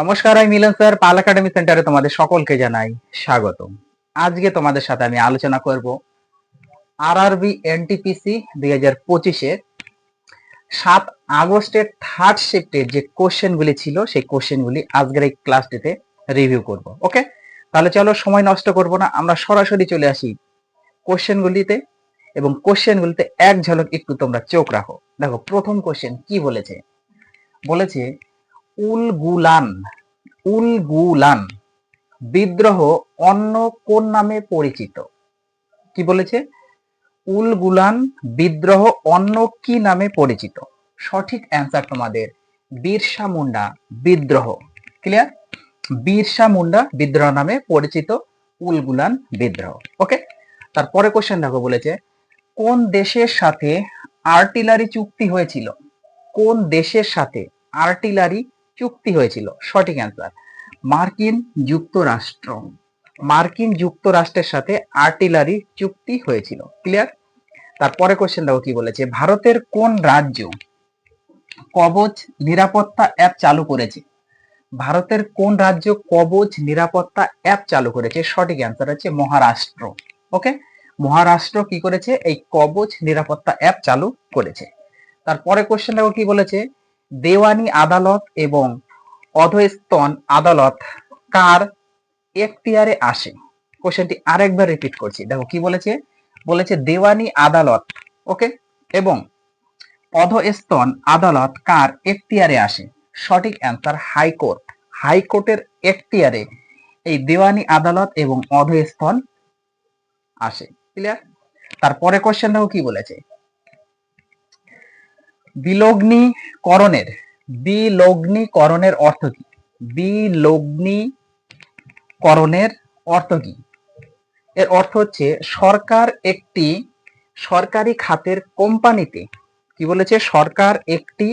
নমস্কার, আমি মিলন স্যার, পাল একাডেমি সেন্টারে তোমাদের সকলকে জানাই স্বাগতম। আজকে তোমাদের সাথে আমি আলোচনা করব আরআরবি এনটিপিসি দুই হাজার পঁচিশের সাত আগস্টের থার্ড শিফটের যে কোশ্চেনগুলি ছিল, সেই কোশ্চেনগুলি আজকের এই ক্লাসটিতে রিভিউ করব ওকে তাহলে চলো সময় নষ্ট করব না, আমরা সরাসরি চলে আসি কোশ্চেনগুলিতে এবং কোশ্চেনগুলিতে এক ঝলক একটু তোমরা চোখ রাখো। দেখো, প্রথম কোশ্চেন কি বলেছে? বলেছে উলগুলান উলগুলান। বিদ্রোহ অন্য কোন নামে পরিচিত? কি বলেছে? উলগুলান বিদ্রোহ অন্য কি নামে পরিচিত? সঠিক অ্যান্সার তোমাদের বিরসা মুন্ডা বিদ্রোহ। ক্লিয়ার বিরসা মুন্ডা বিদ্রোহ নামে পরিচিত উলগুলান বিদ্রোহ। ওকে তারপরে কোশ্চেন দেখো বলেছে, কোন দেশের সাথে আর্টিলারি চুক্তি হয়েছিল? কোন দেশের সাথে আর্টিলারি চুক্তি হয়েছিল, সঠিক অ্যান্সার মার্কিন যুক্তরাষ্ট্র। মার্কিন যুক্তরাষ্ট্রের সাথে আর্টিলারি চুক্তি হয়েছিল ক্লিয়ার তারপরে কোশ্চেন দেখো কি বলেছে, ভারতের কোন রাজ্য কবচ নিরাপত্তা অ্যাপ চালু করেছে? ভারতের কোন রাজ্য কবচ নিরাপত্তা অ্যাপ চালু করেছে? সঠিক অ্যান্সার হচ্ছে মহারাষ্ট্র ওকে মহারাষ্ট্র কি করেছে? এই কবচ নিরাপত্তা অ্যাপ চালু করেছে। তারপরে কোশ্চেন দেখো কি বলেছে দেওয়ানি আদালত এবং অধস্তন আদালত কার এখতিয়ারে আসে? কোশ্চেনটি আরেকবার রিপিট করছি। দেখো কি বলেছে? বলেছে দেওয়ানি আদালত ওকে এবং অধস্তন আদালত কার এখতিয়ারে আসে? সঠিক অ্যান্সার হাইকোর্ট। হাইকোর্টের এখতিয়ারে এই দেওয়ানি আদালত এবং অধস্তন আসে। ক্লিয়ার তারপরে কোশ্চেন দেখো কি বলেছে? বিলগ্নীকরণের বিলগ্নীকরণের অর্থ কি? বিলগ্নীকরণের অর্থ কি? এর অর্থ হচ্ছে সরকার একটি সরকারি খাতের কোম্পানিতে, কি বলেছে? সরকার একটি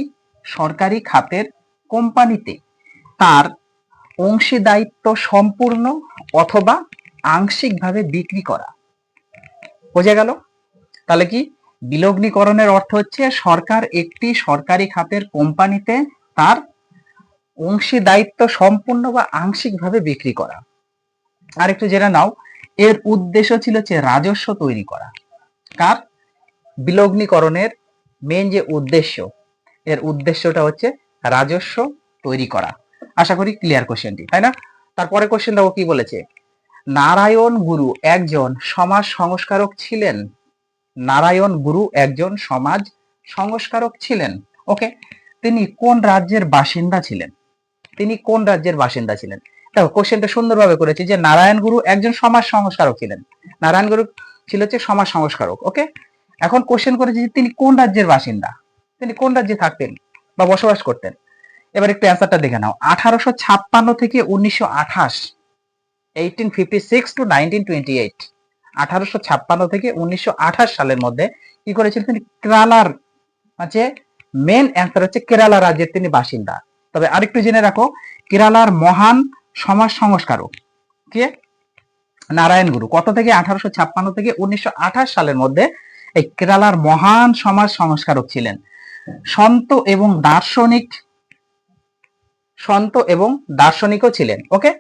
সরকারি খাতের কোম্পানিতে তার অংশীদায়িত্ব সম্পূর্ণ অথবা আংশিকভাবে বিক্রি করা। বোঝা গেল? তাহলে কি? বিলগ্নীকরণের অর্থ হচ্ছে সরকার একটি সরকারি খাতের কোম্পানিতে তার অংশীদায়িত্ব সম্পূর্ণ বা আংশিকভাবে বিক্রি করা। আর একটু জেনে নাও, এর উদ্দেশ্য ছিল হচ্ছে রাজস্ব তৈরি করা। কার? বিলগ্নীকরণের মেন যে উদ্দেশ্য, এর উদ্দেশ্যটা হচ্ছে রাজস্ব তৈরি করা। আশা করি ক্লিয়ার কোশ্চেনটি তাই না? তারপরে কোশ্চেন দেখো কি বলেছে? নারায়ণ গুরু একজন সমাজ সংস্কারক ছিলেন। নারায়ণ গুরু একজন সমাজ সংস্কারক ছিলেন। ওকে তিনি কোন রাজ্যের বাসিন্দা ছিলেন? তিনি কোন রাজ্যের বাসিন্দা ছিলেন? দেখো কোশ্চেনটা সুন্দরভাবে করেছে যে নারায়ণ গুরু একজন সমাজ সংস্কারক ছিলেন। নারায়ণ গুরু ছিল হচ্ছে সমাজ সংস্কারক ওকে এখন কোশ্চেন করেছে যে তিনি কোন রাজ্যের বাসিন্দা? তিনি কোন রাজ্যে থাকতেন বা বসবাস করতেন? এবার একটু অ্যান্সারটা দেখে নাও। আঠারোশো ছাপ্পান্ন থেকে উনিশশো আঠাশ eighteen fifty six to nineteen twenty eight আঠারোশো ছাপ্পান্ন থেকে উনিশশো আঠাশ সালের মধ্যে কি করেছিলেন তিনি? কেরালার মানে মেন অ্যান্সার হচ্ছে কেরালা রাজ্যের তিনি বাসিন্দা। তবে আরেকটু জেনে রাখো, কেরালার মহান সমাজ সংস্কারক কে? নারায়ণ গুরু। কত থেকে? আঠারোশো ছাপ্পান্ন থেকে উনিশশো আঠাশ সালের মধ্যে এই কেরালার মহান সমাজ সংস্কারক ছিলেন। সন্ত এবং দার্শনিক, সন্ত এবং দার্শনিকও ছিলেন, ওকে?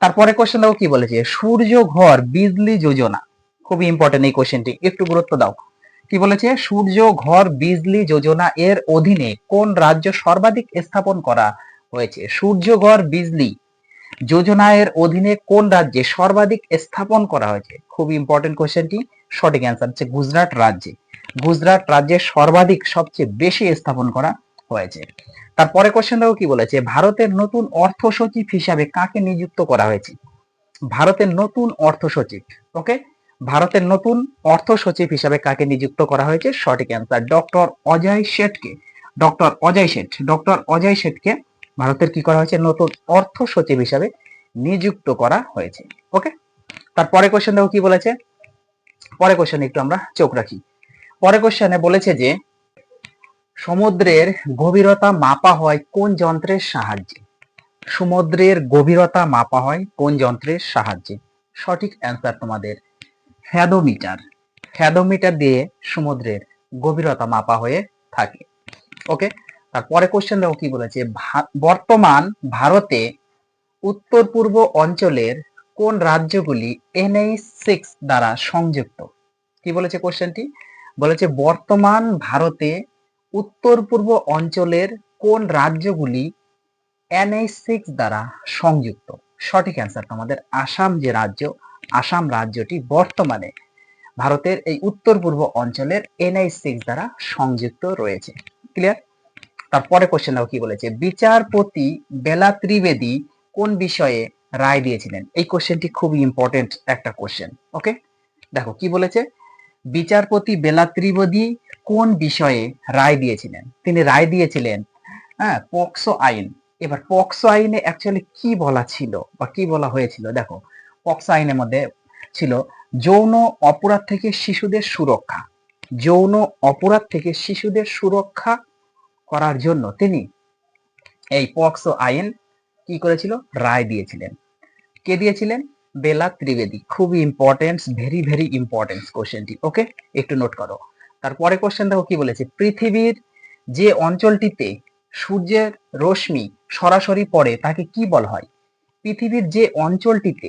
তারপরে কোশ্চেন দেখো কি বলেছে? সূর্য ঘর, বিজলি যোজনা। খুবই ইম্পর্টেন্ট এই কোশ্চেনটি একটু গুরুত্ব দাও। কি বলেছে? সূর্য, ঘর, বিজলি, যোজনা এর অধীনে কোন রাজ্য সর্বাধিক স্থাপন করা হয়েছে? সূর্য, ঘর, বিজলি, যোজনা এর অধীনে কোন রাজ্যে সর্বাধিক স্থাপন করা হয়েছে? খুব ইম্পর্টেন্ট কোশ্চেনটি সঠিক অ্যান্সার হচ্ছে গুজরাট রাজ্যে। গুজরাট রাজ্যে সর্বাধিক সবচেয়ে বেশি স্থাপন করা হয়েছে। তারপরে কোশ্চেন দেখো কি বলেছে? ভারতের নতুন অর্থ সচিব হিসাবে কাকে নিযুক্ত করা হয়েছে? ভারতের নতুন অর্থ সচিব ওকে ভারতের নতুন অর্থ সচিব হিসাবে কাকে নিযুক্ত করা হয়েছে? সঠিক অ্যান্সার ডক্টর অজয় শেঠকে। ডক্টর অজয় শেঠ, ডক্টর অজয় শেঠকে ভারতের কি করা হয়েছে? নতুন অর্থ সচিব হিসাবে নিযুক্ত করা হয়েছে। ওকে তারপরে কোশ্চেন দেখো কি বলেছে? পরে কোশ্চেন একটু আমরা চোখ রাখি। পরে কোশ্চেনে বলেছে যে, সমুদ্রের গভীরতা মাপা হয় কোন যন্ত্রের সাহায্যে? সমুদ্রের গভীরতা মাপা হয় কোন যন্ত্রের সাহায্যে? সঠিক অ্যান্সার তোমাদের ফ্যাদোমিটার। ফ্যাদোমিটার দিয়ে সমুদ্রের গভীরতা মাপা হয়ে থাকে। ওকে? তারপরে কোশ্চেন দেখো কি বলেছে? বর্তমান ভারতে উত্তর পূর্ব অঞ্চলের কোন রাজ্যগুলি এনএইচ সিক্স দ্বারা সংযুক্ত? কি বলেছে কোশ্চেনটি বলেছে বর্তমান ভারতে উত্তর পূর্ব অঞ্চলের কোন রাজ্যগুলি এনএইচ সিক্স দ্বারা সংযুক্ত? সঠিক অ্যান্সার তোমাদের আসাম যে রাজ্য আসাম রাজ্যটি বর্তমানে ভারতের এই উত্তর পূর্ব অঞ্চলের এনএইচ সিক্স দ্বারা সংযুক্ত রয়েছে। ক্লিয়ার তারপরে কোশ্চেন দেখো কি বলেছে? বিচারপতি বেলা ত্রিবেদী কোন বিষয়ে রায় দিয়েছিলেন? এই কোশ্চেনটি খুবই ইম্পর্টেন্ট একটা কোশ্চেন ওকে দেখো, কি বলেছে? বিচারপতি বেলা ত্রিবেদী কোন বিষয়ে রায় দিয়েছিলেন? তিনি রায় দিয়েছিলেন হ্যাঁ পক্সো আইন। এবার পক্সো আইনে অ্যাকচুয়ালি কি বলা ছিল বা কি বলা হয়েছিল? দেখো পক্সো আইনের মধ্যে ছিল যৌন অপরাধ থেকে শিশুদের সুরক্ষা। যৌন অপরাধ থেকে শিশুদের সুরক্ষা করার জন্য তিনি এই পক্সো আইন কি করেছিল? রায় দিয়েছিলেন। কে দিয়েছিলেন? বেলা ত্রিবেদী। খুবই ইম্পর্টেন্স ভেরি ভেরি ইম্পর্টেন্স কোশ্চেনটি ওকে একটু নোট করো। তারপরে কোশ্চেন দেখো কি বলেছে? পৃথিবীর যে অঞ্চলটিতে সূর্যের রশ্মি সরাসরি পড়ে, তাকে কি বলা হয়? পৃথিবীর যে অঞ্চলটিতে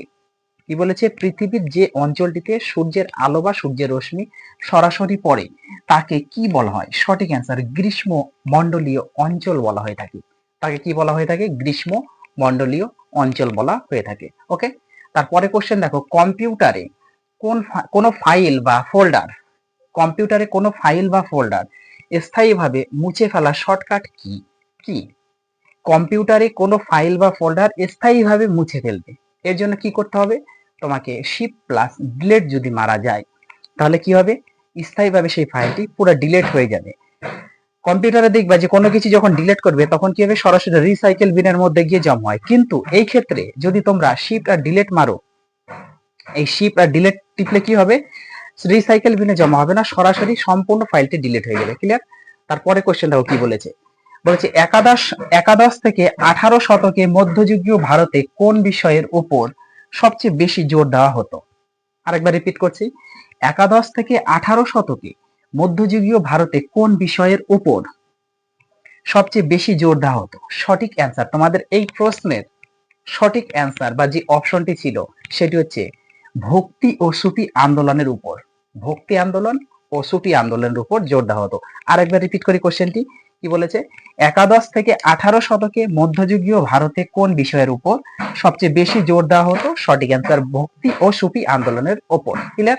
কি বলেছে? পৃথিবীর যে অঞ্চলটিতে সূর্যের আলো বা সূর্যের রশ্মি সরাসরি পড়ে, তাকে কি বলা হয়? সঠিক অ্যান্সার গ্রীষ্ম মণ্ডলীয় অঞ্চল বলা হয়ে থাকে। তাকে কি বলা হয়ে থাকে? গ্রীষ্ম মণ্ডলীয় অঞ্চল বলা হয়ে থাকে। ওকে তারপরে কোশ্চেন দেখো, কম্পিউটারে কোন কোনো ফাইল বা ফোল্ডার কম্পিউটারে কোনো ফাইল বা ফোল্ডার স্থায়ীভাবে মুছে ফেলা শর্টকাট কি? কি? কম্পিউটারে কোনো ফাইল বা ফোল্ডার স্থায়ীভাবে মুছে ফেলবে। এর জন্য কি করতে হবে? তোমাকে শিপ প্লাস ডিলেট যদি মারা যায়, তাহলে কি হবে? স্থায়ীভাবে সেই ফাইলটি পুরো ডিলেট হয়ে যাবে। কম্পিউটারে দেখবা যে কোনো কিছু যখন ডিলেট করবে, তখন কি হবে? সরাসরি রিসাইকেল বিনের মধ্যে গিয়ে জমা হয়। কিন্তু এই ক্ষেত্রে যদি তোমরা শিফট আর ডিলেট মারো, এই শিফট আর ডিলেট টিপলে কি হবে? রিসাইকেল বিনে জমা হবে না, সরাসরি সম্পূর্ণ ফাইলটি ডিলিট হয়ে যাবে। ক্লিয়ার তারপরে কোশ্চেন দেখো কি বলেছে? বলেছে, একাদশ একাদশ থেকে আঠারো শতকে মধ্যযুগীয় ভারতে কোন বিষয়ের উপর সবচেয়ে বেশি জোর দেওয়া হতো। আরেকবার রিপিট করছি। একাদশ থেকে আঠারো শতকে মধ্যযুগীয় ভারতে কোন বিষয়ের উপর সবচেয়ে বেশি জোর দেওয়া হতো? সঠিক অ্যান্সার তোমাদের এই প্রশ্নের সঠিক অ্যান্সার বা যে অপশনটি ছিল, সেটি হচ্ছে ভক্তি ও সুফি আন্দোলনের উপর। ভক্তি আন্দোলন ও সুফি আন্দোলনের উপর জোর দেওয়া হতো। আরেকবার রিপিট করি কোশ্চেনটি কি বলেছে? একাদশ থেকে আঠারো শতকে মধ্যযুগীয় ভারতে কোন বিষয়ের উপর সবচেয়ে বেশি জোর দেওয়া হতো? সঠিক অ্যান্সার ভক্তি ও সুফি আন্দোলনের ওপর। ক্লিয়ার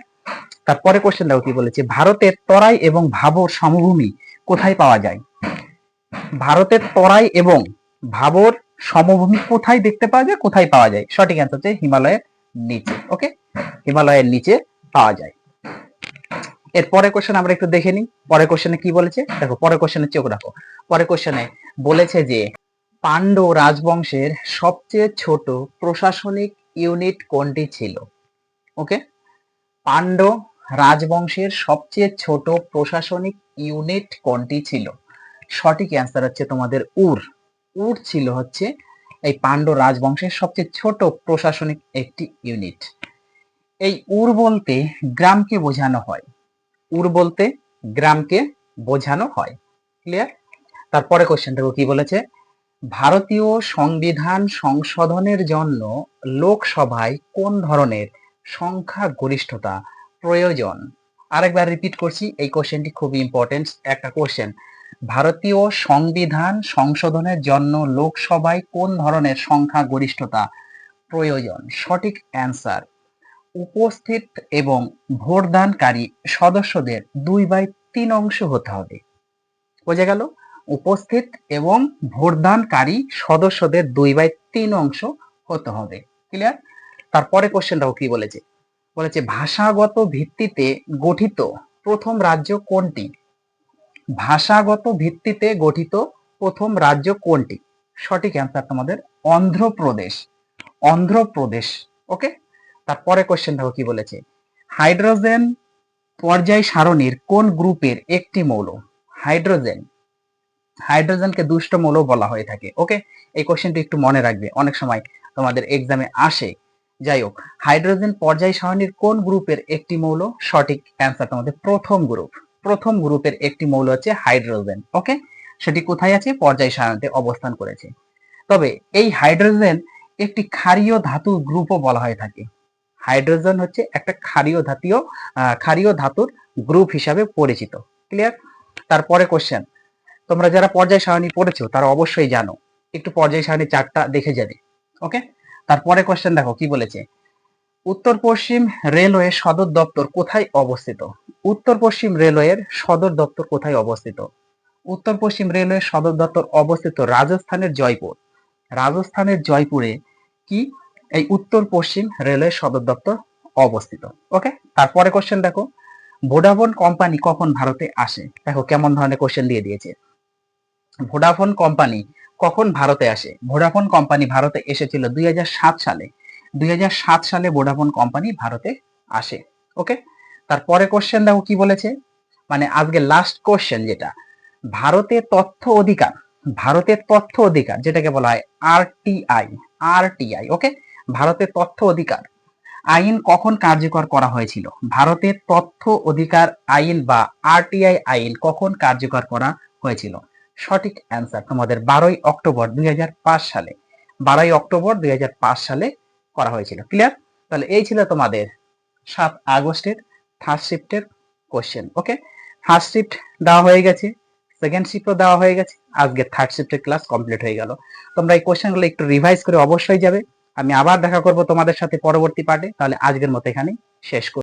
তারপরে কোশ্চেন কি বলেছে? ভারতের তরাই এবং ভাবর সমভূমি কোথায় পাওয়া যায়? ভারতের তরাই এবং ভাবর সমভূমি কোথায় দেখতে পাওয়া যায়? কোথায় পাওয়া যায়? সঠিক অ্যান্সার হচ্ছে হিমালয়ের নিচে। ওকে হিমালয়ের নিচে পাওয়া যায়। এর পরের কোশ্চেন আমরা একটু দেখে নিই। পরের কোশ্চেনে কি বলেছে? দেখো, পরের কোশ্চেনে চোখ রাখো। পরের কোশ্চেনে বলেছে যে পাণ্ড রাজবংশের সবচেয়ে ছোট প্রশাসনিক ইউনিট কোনটি ছিল? ওকে পাণ্ড রাজবংশের সবচেয়ে ছোট প্রশাসনিক ইউনিট কোনটি ছিল? সঠিক অ্যান্সার হচ্ছে তোমাদের উর। উর ছিল হচ্ছে এই পাণ্ড রাজবংশের সবচেয়ে ছোট প্রশাসনিক একটি ইউনিট এই উর বলতে গ্রামকে বোঝানো হয়। উর বলতে গ্রামকে বোঝানো হয়। ক্লিয়ার তারপরে কোশ্চেন দেখো কি বলেছে? ভারতীয় সংবিধান সংশোধনের জন্য লোকসভায় কোন ধরনের সংখ্যা গরিষ্ঠতা প্রয়োজন? আরেকবার রিপিট করছি, এই কোশ্চেনটি খুবই ইম্পর্টেন্ট একটা কোশ্চেন ভারতীয় সংবিধান সংশোধনের জন্য লোকসভায় কোন ধরনের সংখ্যা গরিষ্ঠতা প্রয়োজন? সঠিক অ্যান্সার উপস্থিত এবং ভোটদানকারী সদস্যদের দুই বাই তিন অংশ হতে হবে। বোঝা গেল? উপস্থিত এবং ভোটদানকারী সদস্যদের দুই বাই তিন অংশ হতে হবে। ক্লিয়ার তারপরে কোশ্চেনটাও কি বলেছে? বলেছে, ভাষাগত ভিত্তিতে গঠিত প্রথম রাজ্য কোনটি? ভাষাগত ভিত্তিতে গঠিত প্রথম রাজ্য কোনটি? সঠিক অ্যান্সার তোমাদের অন্ধ্রপ্রদেশ। অন্ধ্রপ্রদেশ ওকে তারপরে কোশ্চেন দেখো কি বলেছে? হাইড্রোজেন পর্যায় সারণীর কোন গ্রুপের একটি মৌল? হাইড্রোজেন। হাইড্রোজেনকে দুষ্ট মৌল বলা হয়ে থাকে ওকে এই কোশ্চেনটি একটু মনে রাখবে। অনেক সময় তোমাদের এক্সামে আসে। যাই হোক, হাইড্রোজেন পর্যায় সারণীর কোন গ্রুপের একটি মৌল? সঠিক অ্যান্সার তোমাদের প্রথম গ্রুপ প্রথম গ্রুপের একটি মৌল হচ্ছে হাইড্রোজেন ওকে সেটি কোথায় আছে? পর্যায় সারণীতে অবস্থান করেছে। তবে এই হাইড্রোজেন একটি ক্ষারীয় ধাতু গ্রুপও বলা হয়ে থাকে। হাইড্রোজেন হচ্ছে একটা ক্ষারীয় ধাতীয় ক্ষারীয় ধাতুর গ্রুপ হিসাবে পরিচিত। ক্লিয়ার তারপরে কোশ্চেন তোমরা যারা পর্যায় সারণী পড়েছো, তারা অবশ্যই জানো। একটু পর্যায় সারণী চারটা দেখে যাবে। ওকে তারপরে কোশ্চেন দেখো, কি বলেছে? উত্তর পশ্চিম রেলওয়ে সদর দপ্তর কোথায় অবস্থিত? উত্তর পশ্চিম রেলওয়ের সদর দপ্তর কোথায় অবস্থিত? উত্তর পশ্চিম রেলওয়ের সদর দপ্তর অবস্থিত রাজস্থানের জয়পুর। রাজস্থানের জয়পুরে কি এই উত্তর পশ্চিম রেলওয়ে সদর দপ্তর অবস্থিত, ওকে? তারপরে কোশ্চেন দেখো, ভোডাফোন কোম্পানি কখন ভারতে আসে? দেখো কেমন ধরনের কোশ্চেন দিয়ে দিয়েছে। ভোডাফোন কোম্পানি কখন ভারতে আসে? ভোডাফোন কোম্পানি ভারতে এসেছিল দুই হাজার সাত সালে। দুই হাজার সাত সালে ভোডাফোন কোম্পানি ভারতে আসে, ওকে? তারপরে কোশ্চেন দেখো কি বলেছে? মানে আজকে লাস্ট কোশ্চেন যেটা, ভারতে তথ্য অধিকার ভারতের তথ্য অধিকার, যেটাকে বলা হয় আরটিআই আরটিআই ওকে? ভারতের তথ্য অধিকার। আইন কখন কার্যকর করা হয়েছিল? ভারতের তথ্য অধিকার আইন বা আরটিআই আইন কখন কার্যকর করা হয়েছিল? সঠিক অ্যান্সার তোমাদের বারোই অক্টোবর দুই হাজার পাঁচ সালে, বারোই অক্টোবর দুই হাজার পাঁচ সালে করা হয়েছিল। ক্লিয়ার তাহলে এই ছিল তোমাদের সাত আগস্টের থার্ড শিফটের কোশ্চেন ওকে ফার্স্ট শিফট দেওয়া হয়ে গেছে সেকেন্ড শিফটও দেওয়া হয়ে গেছে, আজকে থার্ড শিফটের ক্লাস কমপ্লিট হয়ে গেল। তোমরা এই কোশ্চেনগুলো একটু রিভাইজ করে অবশ্যই যাবে। আমি আবার দেখা করব তোমাদের সাথে পরবর্তী পার্টে তাহলে আজকের মতো এখানে শেষ করব